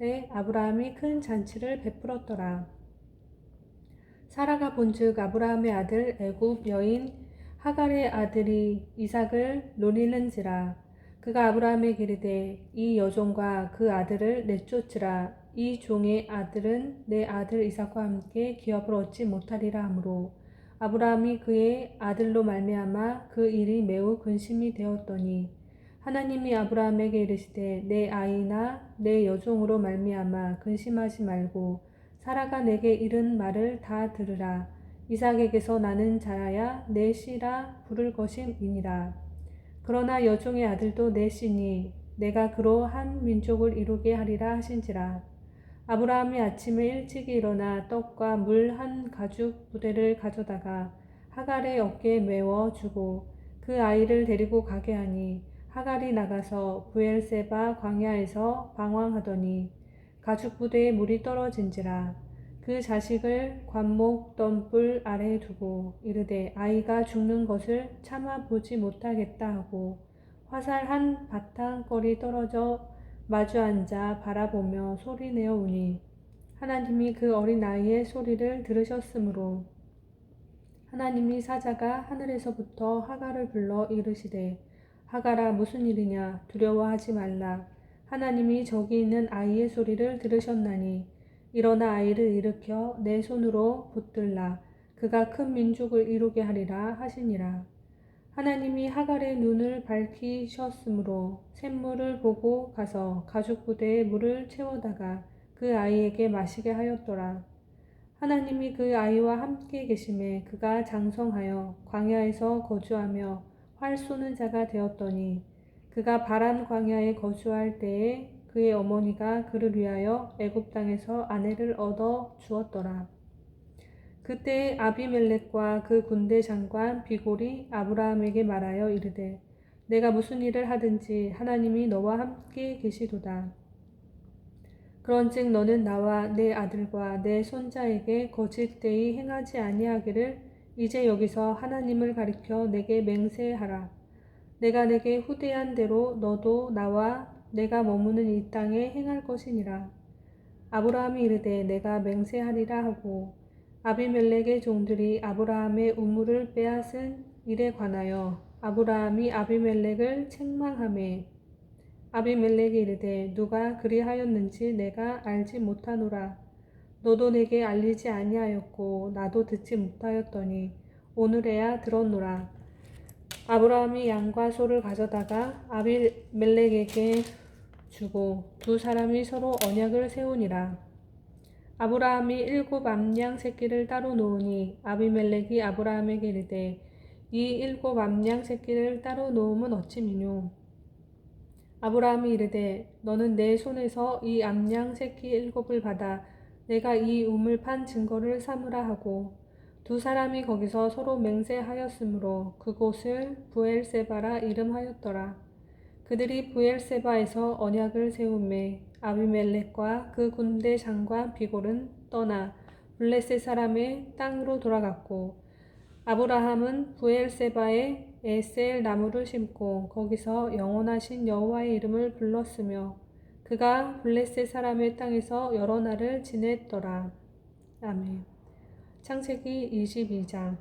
에 아브라함이 큰 잔치를 베풀었더라. 사라가 본즉 아브라함의 아들 애굽 여인 하갈의 아들이 이삭을 노리는지라 그가 아브라함에게 이르되 이 여종과 그 아들을 내쫓으라 이 종의 아들은 내 아들 이삭과 함께 기업을 얻지 못하리라 하므로 아브라함이 그의 아들로 말미암아 그 일이 매우 근심이 되었더니 하나님이 아브라함에게 이르시되 내 아이나 내 여종으로 말미암아 근심하지 말고 사라가 내게 이른 말을 다 들으라. 이삭에게서 나는 자야 내 씨라 부를 것임이니라. 그러나 여종의 아들도 내 씨니 내가 그로 한 민족을 이루게 하리라 하신지라. 아브라함이 아침에 일찍 일어나 떡과 물 한 가죽 부대를 가져다가 하갈의 어깨에 메워 주고 그 아이를 데리고 가게 하니 하갈이 나가서 부엘세바 광야에서 방황하더니 가죽 부대에 물이 떨어진지라 그 자식을 관목 덤불 아래에 두고 이르되 아이가 죽는 것을 참아 보지 못하겠다 하고 화살 한 바탕거리 떨어져 마주 앉아 바라보며 소리내어 우니 하나님이 그 어린 아이의 소리를 들으셨으므로 하나님이 사자가 하늘에서부터 하갈을 불러 이르시되 하갈아 무슨 일이냐? 두려워하지 말라. 하나님이 저기 있는 아이의 소리를 들으셨나니 일어나 아이를 일으켜 내 손으로 붙들라. 그가 큰 민족을 이루게 하리라 하시니라. 하나님이 하갈의 눈을 밝히셨으므로 샘물을 보고 가서 가죽 부대에 물을 채워다가 그 아이에게 마시게 하였더라. 하나님이 그 아이와 함께 계심에 그가 장성하여 광야에서 거주하며 활 쏘는 자가 되었더니 그가 바란 광야에 거주할 때에 그의 어머니가 그를 위하여 애굽 땅에서 아내를 얻어 주었더라. 그때 아비멜렉과 그 군대 장관 비골이 아브라함에게 말하여 이르되 내가 무슨 일을 하든지 하나님이 너와 함께 계시도다. 그런즉 너는 나와 내 아들과 내 손자에게 거짓되이 행하지 아니하기를 이제 여기서 하나님을 가리켜 내게 맹세하라. 내가 내게 후대한 대로 너도 나와 내가 머무는 이 땅에 행할 것이니라. 아브라함이 이르되 내가 맹세하리라 하고 아비멜렉의 종들이 아브라함의 우물을 빼앗은 일에 관하여 아브라함이 아비멜렉을 책망하매 아비멜렉이 이르되 누가 그리하였는지 내가 알지 못하노라 너도 내게 알리지 아니하였고 나도 듣지 못하였더니 오늘에야 들었노라. 아브라함이 양과 소를 가져다가 아비멜렉에게 주고 두 사람이 서로 언약을 세우니라. 아브라함이 일곱 암양 새끼를 따로 놓으니 아비멜렉이 아브라함에게 이르되 이 일곱 암양 새끼를 따로 놓으면 어찌미뇨? 아브라함이 이르되 너는 내 손에서 이 암양 새끼 일곱을 받아 내가 이 우물 판 증거를 삼으라 하고 두 사람이 거기서 서로 맹세하였으므로 그곳을 부엘세바라 이름하였더라. 그들이 부엘세바에서 언약을 세우매 아비멜렉과 그 군대 장관 비골은 떠나 블레셋 사람의 땅으로 돌아갔고 아브라함은 부엘세바에 에셀 나무를 심고 거기서 영원하신 여호와의 이름을 불렀으며 그가 블레셋 사람의 땅에서 여러 날을 지냈더라. 아멘. 창세기 22장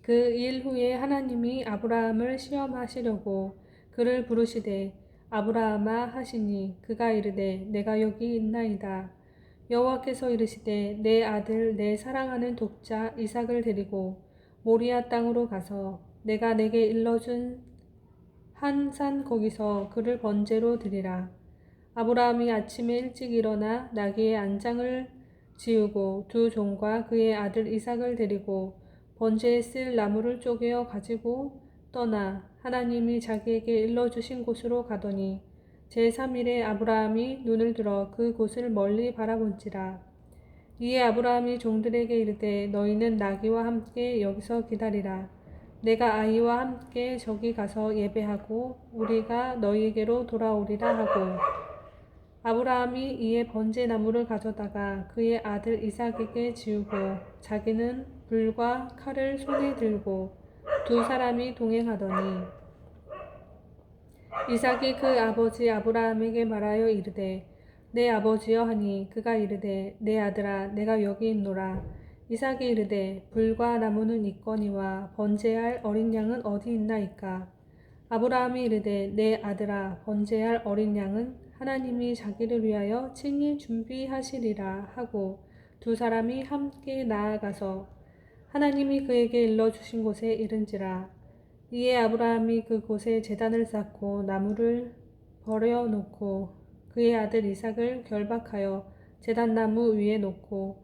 그 일 후에 하나님이 아브라함을 시험하시려고 그를 부르시되 아브라함아 하시니 그가 이르되 내가 여기 있나이다. 여호와께서 이르시되 내 아들 내 사랑하는 독자 이삭을 데리고 모리아 땅으로 가서 내가 내게 일러준 한 산 거기서 그를 번제로 드리라. 아브라함이 아침에 일찍 일어나 나귀의 안장을 지우고 두 종과 그의 아들 이삭을 데리고 번제에 쓸 나무를 쪼개어 가지고 떠나 하나님이 자기에게 일러주신 곳으로 가더니 제3일에 아브라함이 눈을 들어 그 곳을 멀리 바라본지라. 이에 아브라함이 종들에게 이르되 너희는 나귀와 함께 여기서 기다리라. 내가 아이와 함께 저기 가서 예배하고 우리가 너희에게로 돌아오리라 하고. 아브라함이 이에 번제 나무를 가져다가 그의 아들 이삭에게 지우고 자기는 불과 칼을 손에 들고 두 사람이 동행하더니 이삭이 그 아버지 아브라함에게 말하여 이르되 내 아버지여 하니 그가 이르되 내 아들아 내가 여기 있노라 이삭이 이르되 불과 나무는 있거니와 번제할 어린 양은 어디 있나이까? 아브라함이 이르되 내 아들아 번제할 어린 양은 하나님이 자기를 위하여 친히 준비하시리라 하고 두 사람이 함께 나아가서 하나님이 그에게 일러 주신 곳에 이른지라. 이에 아브라함이 그 곳에 제단을 쌓고 나무를 버려 놓고 그의 아들 이삭을 결박하여 제단 나무 위에 놓고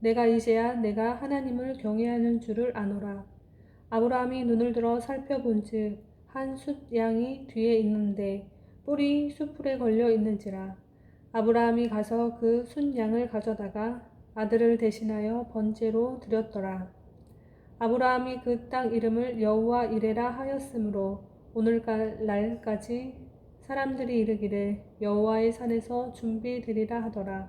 내가 이제야 내가 하나님을 경외하는 줄을 아노라 아브라함이 눈을 들어 살펴본즉 한 숫 양이 뒤에 있는데 뿔이 수풀에 걸려 있는지라 아브라함이 가서 그 숫 양을 가져다가 아들을 대신하여 번제로 드렸더라. 아브라함이 그 땅 이름을 여호와 이레라 하였으므로 오늘날까지 사람들이 이르기를 여호와의 산에서 준비되리라 하더라.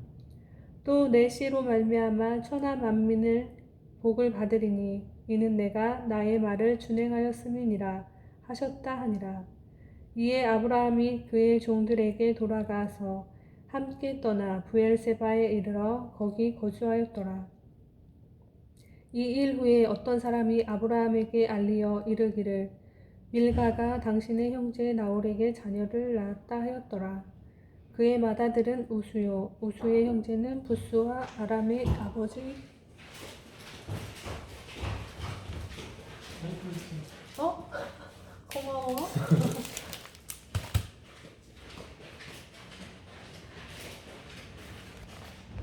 또 내 씨로 말미암아 천하 만민을 복을 받으리니 이는 내가 나의 말을 준행하였음이니라 하셨다 하니라 이에 아브라함이 그의 종들에게 돌아가서 함께 떠나 부엘세바에 이르러 거기 거주하였더라. 이 일 후에 어떤 사람이 아브라함에게 알리어 이르기를 밀가가 당신의 형제 나홀에게 자녀를 낳았다 하였더라. 그의 맏아들은 우수요 우수의 형제는 부스와 아람의 아버지 어? 고마워.